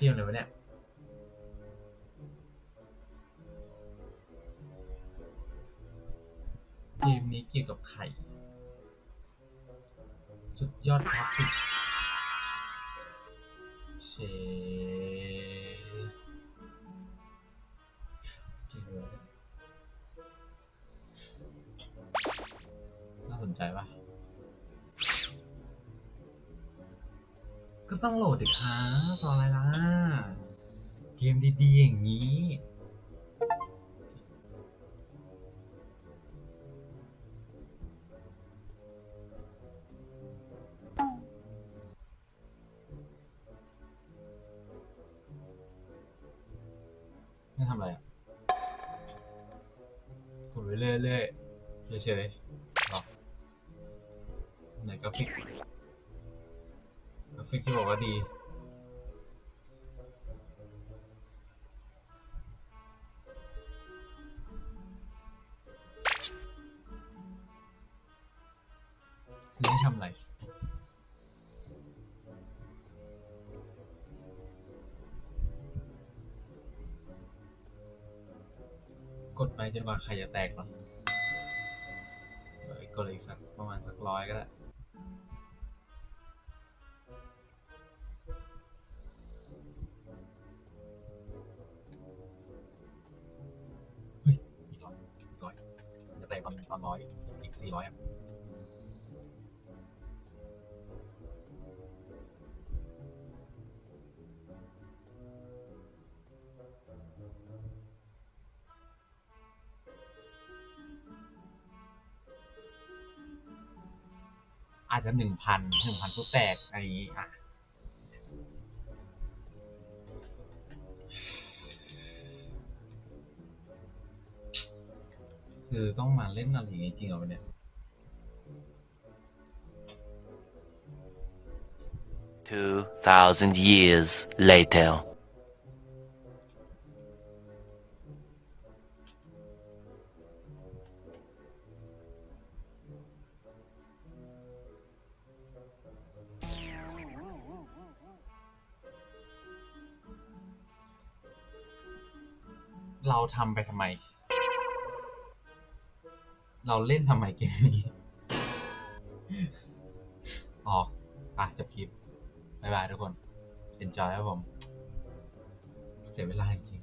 เทียมเลยวะเนี่ยเกมนี้เกี่ยวกับไข่ สุดยอดกราฟิกเชฟจริงเลยน่าสนใจปะ ก็ต้องโหลดดิครับรออะไรล่ะ เกมดีๆ อย่างนี้ นี่ทำอะไรอะกดไปเรื่อยๆเฉยๆหรอไหนกราฟิก ฟิกที่บอกว่าดี คือให้ทำอะไรกดไปจนกว่าไข่จะแตกเหรอกดอีกสักประมาณสักร้อยก็ได้ จะแตอนร้อยอีกสี่ร้อยอาจจะหนึ่งพันหนึ่งพันปุ๊แตกอะไรอย่างนี้อะ คือต้องมาเล่นอะไรอย่างนี้จริงเหรอวะเนี่ย Two thousand years later. เราทำไปทำไม เราเล่นทำไมเกมนี้ ออกป่ะจบคลิป บ๊ายบายทุกคน เอ็นจอยครับผม เสียเวลาจริง